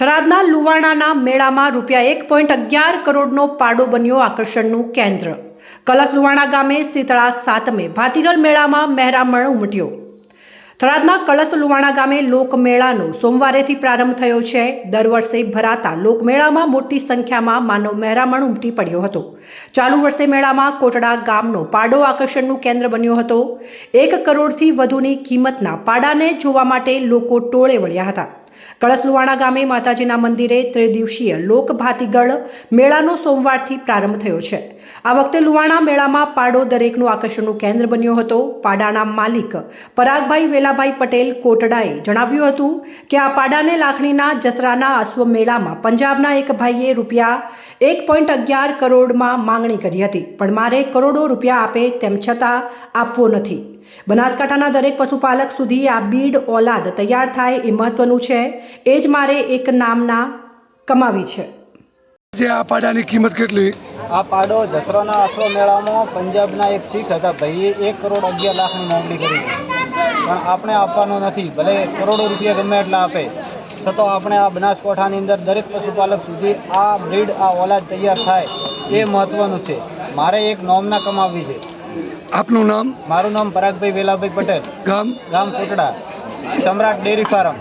થરાદના લુવાણાના મેળામાં રૂપિયા એક પોઈન્ટ અગિયાર કરોડનો પાડો બન્યો આકર્ષણનું કેન્દ્ર. કલશ લુવાણા ગામે શીતળા સાતમે ભાતીગળ મેળામાં મહેરામણ ઉમટ્યો. થરાદના કળશ લુવાણા ગામે લોકમેળાનો સોમવારેથી પ્રારંભ થયો છે. દર વર્ષે ભરાતા લોકમેળામાં મોટી સંખ્યામાં માનવ મહેરામણ ઉમટી પડ્યો હતો. ચાલુ વર્ષે મેળામાં કોટડા ગામનો પાડો આકર્ષણનું કેન્દ્ર બન્યો હતો. એક કરોડથી વધુની કિંમતના પાડાને જોવા માટે લોકો ટોળે વળ્યા હતા. કળશ લુવાણા ગામે માતાજીના મંદિરે ત્રિદિવસીય લોકભાતીગળ મેળાનો સોમવારથી પ્રારંભ થયો છે. આ વખતે લુવાણા મેળામાં પાડો દરેકનું આકર્ષણનું કેન્દ્ર બન્યો હતો. પાડાના માલિક પરાગભાઈ વેલાભાઈ પટેલ કોટડાએ જણાવ્યું હતું કે આ પાડાને લાખણીના જસરાના અશ્વ મેળામાં પંજાબના એક ભાઈએ રૂપિયા એક પોઈન્ટ અગિયાર કરોડમાં માંગણી કરી હતી. પણ મારે કરોડો રૂપિયા આપે તેમ છતાં આપવો નથી. બનાસકાંઠાના દરેક પશુપાલક સુધી આ બીડ ઓલાદ તૈયાર થાય એ મહત્વનું છે. એ જ મારે એક નામના કમાવી છે. જે આ પાડાની કિંમત કેટલી? આ પાડો જસરાના અશ્વ મેળામાં પંજાબના એક શીખ હતા. ભાઈએ એક કરોડ અગિયાર લાખની માંગણી કરી. પણ આપણે આપવાનો નથી. ભલે કરોડો રૂપિયા ગમે એટલા આપે. છતાં આપણે આ બનાસકાંઠાની અંદર દરેક પશુપાલક સુધી આ બ્રીડ આ ઓલાદ તૈયાર થાય એ મહત્ત્વનું છે. મારે એક નોમના કમાવવી છે. આપનું નામ? મારું નામ પરાગભાઈ વેલાભાઈ પટેલ. ગામ? ગામ કોટડા સમ્રાટ ડેરી ફાર્મ.